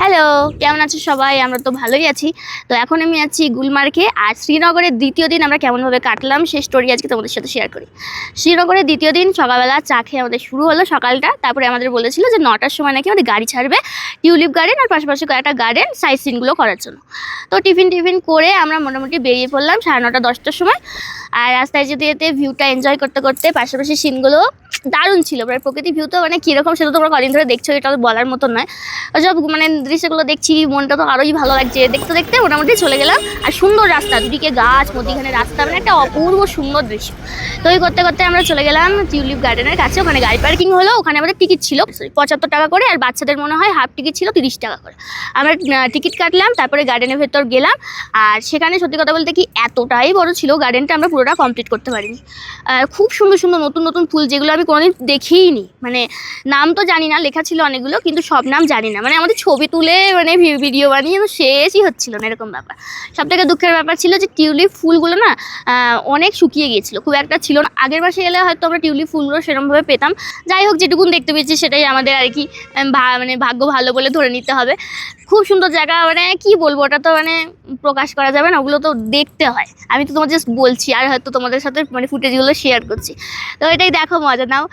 Hello কেমন আছো সবাই? আমরা তো ভালোই আছি। তো এখন আমি আছি গুলমার্গে, আর শ্রীনগরের দ্বিতীয় দিন আমরা কেমনভাবে কাটলাম সেই স্টোরি আজকে তোমাদের সাথে শেয়ার করি। শ্রীনগরের দ্বিতীয় দিন সকালবেলা চা খেয়ে আমাদের শুরু হলো সকালটা। তারপরে আমাদের বলেছিল যে নটার সময় নাকি আমাদের গাড়ি ছাড়বে, টিউলিপ গার্ডেন আর পাশাপাশি কয়েকটা গার্ডেন সাইড সিনগুলো করার জন্য। তো টিফিন টিফিন করে আমরা মোটামুটি বেরিয়ে পড়লাম সাড়ে নটা, দশটার সময়। আর রাস্তায় যেতে যেতে ভিউটা এনজয় করতে করতে পাশাপাশি সিনগুলো দারুণ ছিল মানে প্রকৃতি ভিউ তো মানে কীরকম সেটা তোমরা কদিন ধরে দেখছ, এটা বলার মতো নয়। সব মানে দৃশ্যগুলো দেখছি, মনটা তো আরোই ভালো লাগছে। দেখতে দেখতে মোটামুটি চলে গেলাম, আর সুন্দর রাস্তা, দুদিকে গাছ, মধ্যিখানে রাস্তা মানে একটা অপূর্ব সুন্দর দৃশ্য। তো এই করতে করতে আমরা চলে গেলাম টিউলিপ গার্ডেনের কাছে, ওখানে গাড়ি পার্কিং হলো, ওখানে আমাদের টিকিট ছিল পঁচাত্তর টাকা করে, আর বাচ্চাদের মনে হয় হাফ টিকিট ছিল তিরিশ টাকা করে। আমরা টিকিট কাটলাম, তারপরে গার্ডেনের ভেতর গেলাম, আর সেখানে সত্যি কথা বলতে কি এতটাই বড় ছিল গার্ডেনটা আমরা পুরোটা কমপ্লিট করতে পারিনি। খুব সুন্দর সুন্দর নতুন নতুন ফুল, যেগুলো আমি কোনোদিন দেখিইনি মানে নাম তো জানি না, লেখা ছিল অনেকগুলো, কিন্তু সব নাম জানি না। মানে আমাদের ছবি তুলে মানে ভিডিও বানিয়ে শেষই হচ্ছিল না এরকম ব্যাপার। সব থেকে দুঃখের ব্যাপার ছিল যে টিউলিপ ফুলগুলো না অনেক শুকিয়ে গিয়েছিল। খুব একটা ছিল না। আগের মাসে এলে হয়তো আমরা টিউলিপ ফুলগুলো সেরকমভাবে পেতাম। যাই হোক, যেটুকুন দেখতে পেয়েছি সেটাই আমাদের আর কি মানে ভাগ্য ভালো বলে ধরে নিতে হবে। খুব সুন্দর জায়গা মানে কি বলব, ওটা তো মানে প্রকাশ করা যাবে না, ওগুলো তো দেখতে হয়। আমি তো তোমার জাস্ট বলছি, আর হয়তো তোমাদের সাথে মানে ফুটেজগুলো শেয়ার করছি। তো এটাই দেখো মজা। নাও।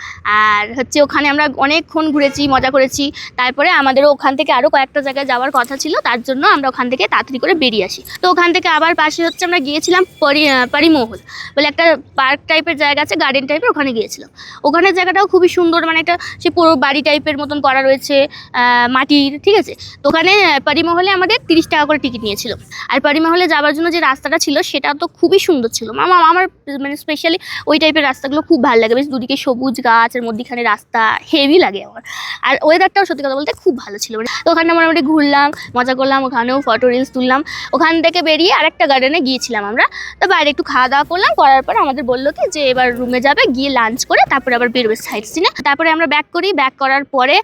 আর হচ্ছে ওখানে আমরা অনেকক্ষণ ঘুরেছি, মজা করেছি। তারপরে আমাদেরও ওখান থেকে আরও কয়েকটা জায়গায় যাওয়ার কথা ছিল, তার জন্য আমরা ওখান থেকে তাড়াতাড়ি করে বেরিয়ে আসি। তো ওখান থেকে আবার পাশে হচ্ছে আমরা গিয়েছিলাম পরি পরিমহল বলে একটা পার্ক টাইপের জায়গা আছে, গার্ডেন টাইপের, ওখানে গিয়েছিলাম। ওখানের জায়গাটাও খুবই সুন্দর মানে একটা সে পুরো বাড়ি টাইপের মতন করা রয়েছে মাটির, ঠিক আছে? তো ওখানে পারিমহলে আমাদের তিরিশ টাকা করে টিকিট নিয়েছিল। আর পরিমহলে যাওয়ার জন্য যে রাস্তাটা ছিল, সেটা তো খুবই সুন্দর ছিল। আমার মানে স্পেশালি ওই টাইপের রাস্তাগুলো খুব ভালো লাগে, বেশ দুদিকে সবুজ গাছ আর মধ্যিখানে রাস্তা হেভি লাগে আমার। আর ওয়েদারটাও সত্যি কথা বলতে খুব ভালো ছিল। মানে তো ওখানে মোটামুটি ঘুরলাম, মজা করলাম, ওখানেও ফটো রিলস তুললাম। ওখান থেকে বেরিয়ে আরেকটা গার্ডেনে গিয়েছিলাম আমরা। তো বাইরে একটু খাওয়া দাওয়া করলাম, করার পর আমাদের বলল কি যে এবার রুমে যাবে, গিয়ে লাঞ্চ করে তারপরে আবার বেরোবে সাইড সিনে তারপরে আমরা ব্যাক করি ব্যাক করার পরে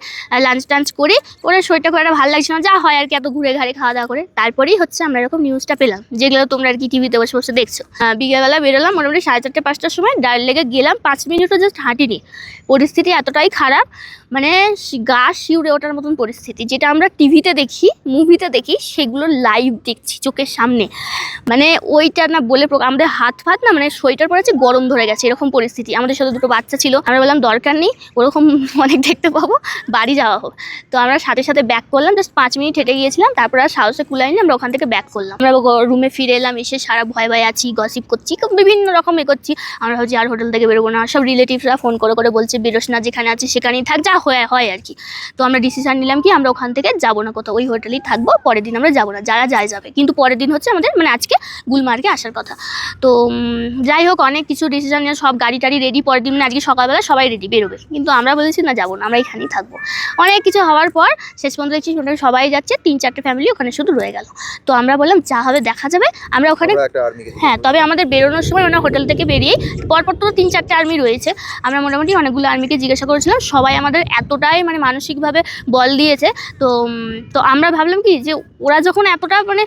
লাঞ্চ টাঞ্চ করি, করে শরীরটা খুব একটা ভালো লাগছিল না। যা হয় আর কি, এত ঘুরে ঘাড়ে খাওয়া দাওয়া করে। তারপরেই হচ্ছে আমরা এরকম নিউজটা পেলাম, যেগুলো তোমরা আর কি টিভিতে বসে বসে দেখছ। বিকেলবেলা বেরোলাম মোটামুটি সাড়ে চারটে, পাঁচটার সময় ডাল লেগে গেলাম। পাঁচ মিনিটও জাস্ট হাঁটিনি। পরিস্থিতি এতটাই খারাপ মানে গা শিউরে ওঠার মতন পরিস্থিতি। যেটা আমরা টিভিতে দেখি মুভিতে দেখি, সেগুলো লাইভ দেখছি চোখের সামনে। মানে ওইটা না বলে আমাদের হাত ফাত না মানে সোয়েটার পরেছে গরম ধরে গেছে, এরকম পরিস্থিতি। আমাদের সাথে দুটো বাচ্চা ছিল, আমরা বললাম, দরকার নেই, ওরকম অনেক দেখতে পাবো, বাড়ি যাওয়া হোক। তো আমরা সাথে সাথে ব্যাক করলাম জাস্ট পাঁচ মিনিট হেঁটে গিয়েছিলাম, তারপর আর সাহসে কুলাইনি আমরা ওখান থেকে ব্যাক করলাম। আমরা রুমে ফিরে এলাম, এসে সারা ভয় ভয় আছি গসিপ করছি বিভিন্ন রকম এ করছি। আমরা ভাবছি আর হোটেল থেকে বেরোবো না, সব রিলেটিভসরা ফোন করে করে বলছে, বেরোস না, যেখানে আছে সেখানেই থাক, যা হয় হয় আর কি। তো আমরা ডিসিশান নিলাম কি আমরা ওখান থেকে যাব না কোথাও ওই হোটেলেই থাকব পরের দিন আমরা যাব না যারা যায় যাবে। কিন্তু পরের দিন হচ্ছে আমাদের মানে আজকে গুলমার্গে আসার কথা। তো যাই হোক অনেক কিছু ডিসিশান নিয়ে সব গাড়ি টাড়ি রেডি পরের দিন মানে আজকে সকালবেলা সবাই রেডি বেরোবে। কিন্তু আমরা বলেছি না যাব না আমরা এখানেই থাকব। অনেক কিছু হওয়ার পর শেষ পর্যন্ত দেখছি সবাই যাচ্ছে তিন চারটে ফ্যামিলি ওখানে শুধু রয়ে গেল। তো আমরা বললাম যা হবে দেখা যাবে। আমরা ওখানে হ্যাঁ তবে আমাদের বেরোনোর সময় ওনার হোটেল থেকে বেরিয়ে পরপর তো তিন চারটে আর্মি রয়েছে। আমরা মোটামুটি অনেকগুলো আর্মিকে জিজ্ঞাসা করেছিলাম সবাই আমাদের এতটাই মানে মানসিকভাবে বল দিয়েছে। তো তো আমরা ভাবলাম কি যে ওরা যখন এতটা মানে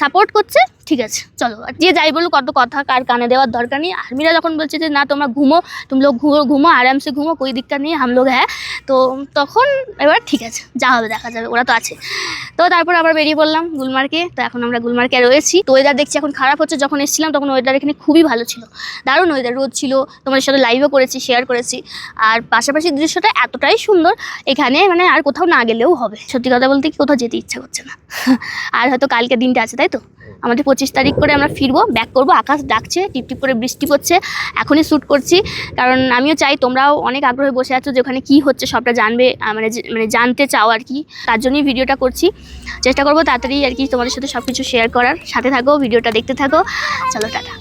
সাপোর্ট করছে ঠিক আছে, চলো। যে যাই বলুক কত কথা কার কানে দেওয়ার দরকার নেই। আর্মিরা যখন বলছে যে, না, তোমরা ঘুমো, তুমি লোক ঘুমো ঘুমো, আরামসে ঘুমো কোই দিকটা নেই হাম লোক হ্যাঁ? তো তখন এবার ঠিক আছে, যা হবে, দেখা যাবে, ওরা তো আছে। তো তারপর আবার বেরিয়ে পড়লাম গুলমার্গে। তো এখন আমরা গুলমার্গে রয়েছি। তো ওয়েদার দেখছি এখন খারাপ হচ্ছে, যখন এসেছিলাম তখন ওয়েদার এখানে খুবই ভালো ছিল। দারুণ ওয়েদার রোদ ছিল, তোমাদের সাথে লাইভও করেছি শেয়ার করেছি। আর পাশাপাশি দৃশ্যটা এতটাই সুন্দর, এখানে মানে আর কোথাও না গেলেও হবে। সত্যি কথা বলতে কি কোথাও যেতে ইচ্ছা করছে না। আর হয়তো কালকে দিনটা আছে, তাই তো? আমাদের পঁচিশ তারিখ করে আমরা ফিরবো ব্যাক করব, আকাশ ডাকছে টিপটিপ টিপ করে বৃষ্টি পড়ছে, এখনই শ্যুট করছি। কারণ আমিও চাই তোমরাও অনেক আগ্রহে বসে আছো যে ওখানে কী হচ্ছে, সবটা জানবে মানে মানে জানতে চাও আর কি। তার জন্যই ভিডিওটা করছি। চেষ্টা করব তাড়াতাড়ি আর কি তোমাদের সাথে সব কিছু শেয়ার করার। সাথে থাকো, ভিডিওটা দেখতে থাকো। চলো, টাটা।